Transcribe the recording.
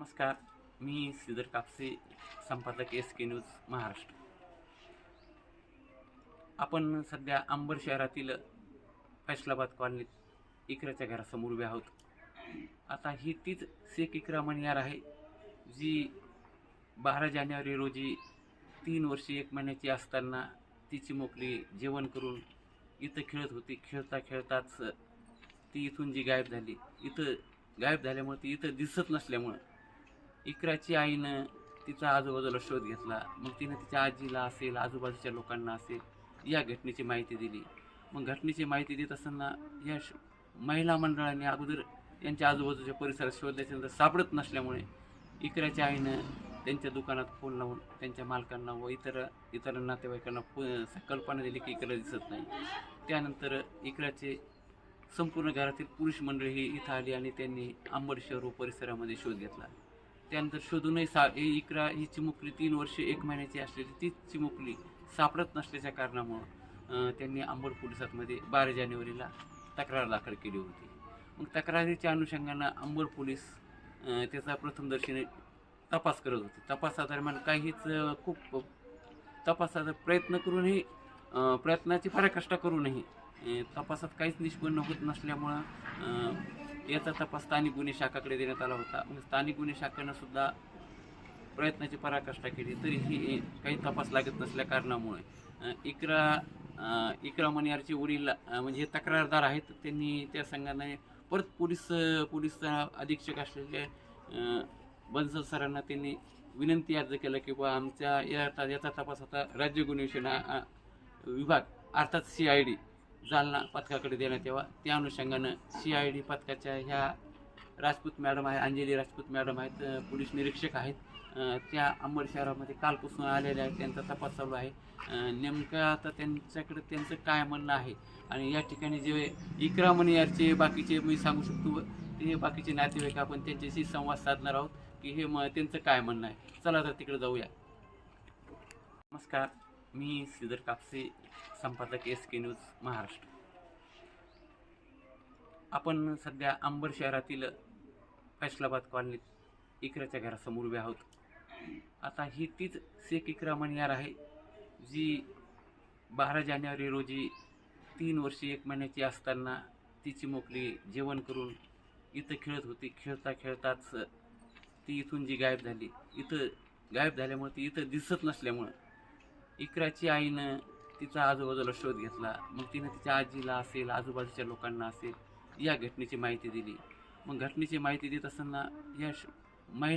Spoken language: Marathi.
नमस्कार. मी श्रीधर कापसे संपादक एस के न्यूज महाराष्ट्र. आपण सध्या अंबर शहरातील फैसलाबाद कॉलनीत इकराच्या घरासमोर उभे आहोत. आता ही तीच शेख इकरा मणियार आहे जी बारा जानेवारी रोजी तीन वर्षी एक महिन्याची असताना तिची मोकली जेवण करून इथं खेळत होती. खेळता खेळताच ती इथून जी गायब झाली इथं गायब झाल्यामुळे ती इथं दिसत नसल्यामुळं इकराची आईनं तिचा आजूबाजूला शोध घेतला. मग तिनं तिच्या आजीला असेल आजूबाजूच्या लोकांना असेल या घटनेची माहिती दिली. मग घटनेची माहिती देत असताना या श महिला मंडळाने अगोदर यांच्या आजूबाजूच्या परिसरात शोधल्याच्यानंतर सापडत नसल्यामुळे इकराच्या आईनं त्यांच्या दुकानात फोन लावून त्यांच्या मालकांना व इतर इतर नातेवाईकांना फो कल्पना दिली की इकडं दिसत नाही. त्यानंतर इकराचे संपूर्ण घरातील पुरुष मंडळी ही इथं आली आणि त्यांनी आंबड शहर व परिसरामध्ये शोध घेतला. त्यानंतर शोधूनही सा ही इकरा ही चिमुकली तीन वर्षे एक महिन्याची असलेली तीच चिमुकली सापडत नसल्याच्या कारणामुळं त्यांनी आंबोड पोलिसातमध्ये बारा जानेवारीला तक्रार दाखल केली होती. मग तक्रारीच्या अनुषंगानं आंबोड पोलीस त्याचा प्रथमदर्शीने तपास करत होते. तपासादरम्यान काहीच खूप तपासाचा प्रयत्न करूनही प्रयत्नाची पराकाष्ठा करूनही तपासात काहीच निष्पन्न होत नसल्यामुळं याचा तपास स्थानिक गुन्हे शाखाकडे देण्यात आला होता. म्हणजे स्थानिक गुन्हे शाखेनं सुद्धा प्रयत्नाची पराकाष्ठा केली. तरीही काही तपास लागत नसल्या कारणामुळे इकरा इकरा मनियारचे वडील म्हणजे हे तक्रारदार आहेत त्यांनी त्या संघाने परत पोलीस पोलीस अधीक्षक असलेले बन्सल सरांना त्यांनी विनंती अर्ज केला की बा आमच्या या याचा तपास आता राज्य गुन्हे विभाग अर्थात सी आय डी जालना पथकाकडे देण्यात यावा. त्या अनुषंगानं सी आय डी पथकाच्या ह्या राजपूत मॅडम आहे अंजली राजपूत मॅडम आहेत पोलीस निरीक्षक आहेत. त्या अंबड शहरामध्ये कालपासून आलेल्या आहेत त्यांचा तपास चालू आहे. नेमकं आता त्यांच्याकडे त्यांचं काय म्हणणं आहे? आणि या ठिकाणी जे इकरा यारचे बाकीचे मी सांगू शकतो ते बाकीचे नातेवाईक आपण त्यांच्याशी संवाद साधणार आहोत की हे म त्यांचं काय म्हणणं आहे? चला तर तिकडे जाऊया. नमस्कार. मी श्रीधर कापसे संपादक एस के न्यूज महाराष्ट्र. आपण सध्या अंबर शहरातील फैसलाबाद कॉलनीत इकराच्या घरासमोर उभे आहोत. आता ही तीच शेख इकरा मणियार आहे जी बारा जानेवारी रोजी तीन वर्षे एक महिन्याची असताना तिची मोकळी जेवण करून इथं खेळत होती. खेळता खेळताच ती इथून जी गायब झाली इथं गायब झाल्यामुळे ती इथं दिसत नसल्यामुळं इकराची आईनं तिचा आजूबाजूला शोध घेतला. मग तिनं तिच्या आजीला असेल आजूबाजूच्या लोकांना असेल या घटनेची माहिती दिली. मग घटनेची माहिती देत असताना या श महिला